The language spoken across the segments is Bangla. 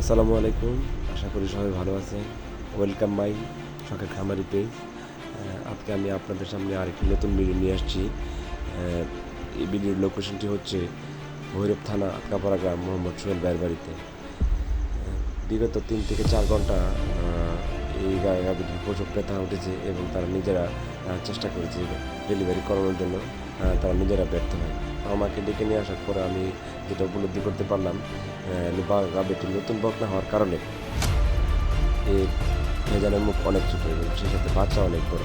আসসালামু আলাইকুম। আশা করি সবাই ভালো আছেন। ওয়েলকাম মাই শখের খামারি পেজ আজকে আমি আপনাদের সামনে আরেকটি নতুন ভিডিও নিয়ে আসছি। এই ভিডিওর লোকেশনটি হচ্ছে ভৈরব থানা আটকাপাড়া গ্রাম, মোহাম্মদ সোহেল ভাইয়ের বাড়িতে। বিগত তিন থেকে চার ঘণ্টা এই গাভীটির প্রসব ব্যথা উঠেছে এবং তারা নিজেরা চেষ্টা করেছে ডেলিভারি করানোর জন্য। তারা নিজেরা ব্যর্থ হয়। আমাকে ডেকে নিয়ে আসার পরে আমি যেটা উপলব্ধি করতে পারলাম বা গাভীটি নতুন বকনা হওয়ার কারণে এর ভেজানের মুখ অনেক ছোটো এবং সেই সাথে বাচ্চা অনেক বড়।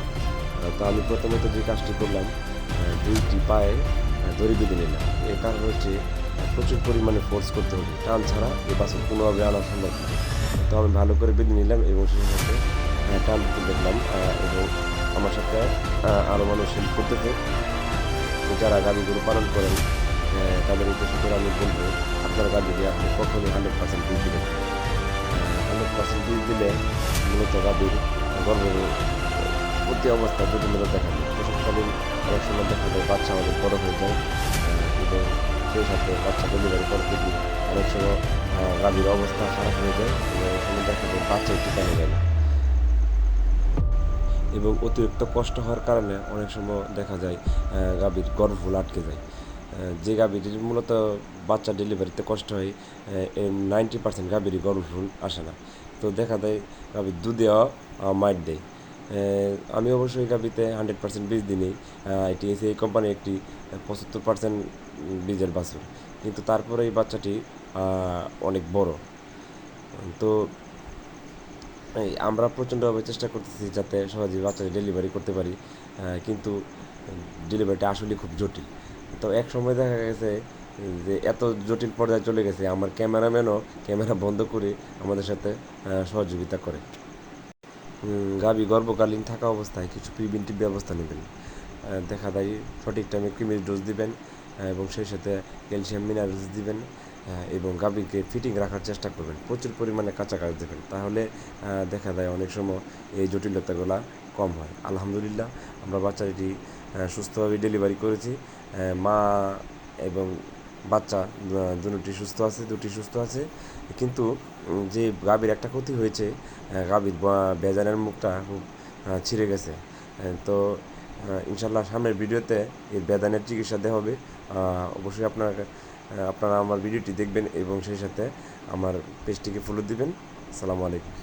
তো আমি প্রথমত যে কাজটি করলাম দুইটি পায়ে দড়ি বেঁধে নিলাম। এর কারণ হচ্ছে প্রচুর পরিমাণে ফোর্স করতে হবে। টান ছাড়া এই বাসন কোনোভাবে আনা সম্ভব তো আমি ভালো করে বেঁধে নিলাম এবং সেই সাথে টান দেখলাম এবং আমার সাথে আরও মানুষ হেল্প তো যারা গাড়িগুলো পালন করেন তাদের উদ্দেশ্য করে আমি বলব, আপনার গাড়ি দিয়ে আপনি কখনোই হান্ড্রেড পার্সেন্ট দুধ দিবেন হান্ড্রেড পার্সেন্ট দুধ দিলে মূলত গাভীর গর্ভবতী অবস্থা জটিলতা দেখা যায়, প্রসবকালীন অনেক সময় দেখা যায় বাচ্চা অনেক বড় হয়ে যায় এবং সেই সাথে বাচ্চা ডেলিভারি করতে গিয়ে অনেক সময় গাভীর অবস্থা খারাপ হয়ে যায়, এবং সময় দেখা যায় বাচ্চা টিকানো যায় না। এবং অতিরিক্ত কষ্ট হওয়ার কারণে অনেক সময় দেখা যায় গাভীর গর্ভফুল আটকে যায়। যে গাভীর মূলত বাচ্চা ডেলিভারিতে কষ্ট হয় নাইনটি পার্সেন্ট গাভীরই গর্ভফুল আসে না। তো দেখা যায় গাভীর দুধেও মাইট দেয়। আমি অবশ্যই গাভীতে হান্ড্রেড পার্সেন্ট বীজ দিই এটি এসে এই কোম্পানি একটি পঁচাত্তর পার্সেন্ট বীজের বাছুর। কিন্তু তারপরে এই বাচ্চাটি অনেক বড়। তো আমরা প্রচণ্ডভাবে চেষ্টা করতেছি যাতে সহজে বাচ্চা ডেলিভারি করতে পারি কিন্তু ডেলিভারিটা আসলে খুব জটিল। তো এক সময় দেখা গেছে যে এত জটিল পর্যায়ে চলে গেছে, আমার ক্যামেরাম্যানও ক্যামেরা বন্ধ করে আমাদের সাথে সহযোগিতা করে। গাবি গর্ভকালীন থাকা অবস্থায় কিছু প্রিভেন্টিভ ব্যবস্থা নেবেন। দেখা যায় সঠিক টাইমে ক্রিমির ডোজ দিবেন এবং সেই সাথে ক্যালসিয়াম মিনারেলস দিবেন। এবং গাভীকে ফিটিং রাখার চেষ্টা করবেন। প্রচুর পরিমাণে কাঁচা কাজ দেবেন তাহলে দেখা যায় অনেক সময় এই জটিলতাগুলো কম হয়। আলহামদুলিল্লাহ, আমরা বাচ্চাটি সুস্থভাবে ডেলিভারি করেছি। মা এবং বাচ্চা দুটি সুস্থ আছে, দুটি সুস্থ আছে। কিন্তু যে গাভীর একটা ক্ষতি হয়েছে গাভীর বেজানের মুখটা খুব ছিঁড়ে গেছে। তো ইনশাল্লাহ সামনের ভিডিওতে এই বেদানের চিকিৎসা দেওয়া হবে। অবশ্যই আপনার আপনারা আমার ভিডিওটি দেখবেন এবং সেই সাথে আমার পেজটিকে ফলো দিবেন। আসসালামু আলাইকুম।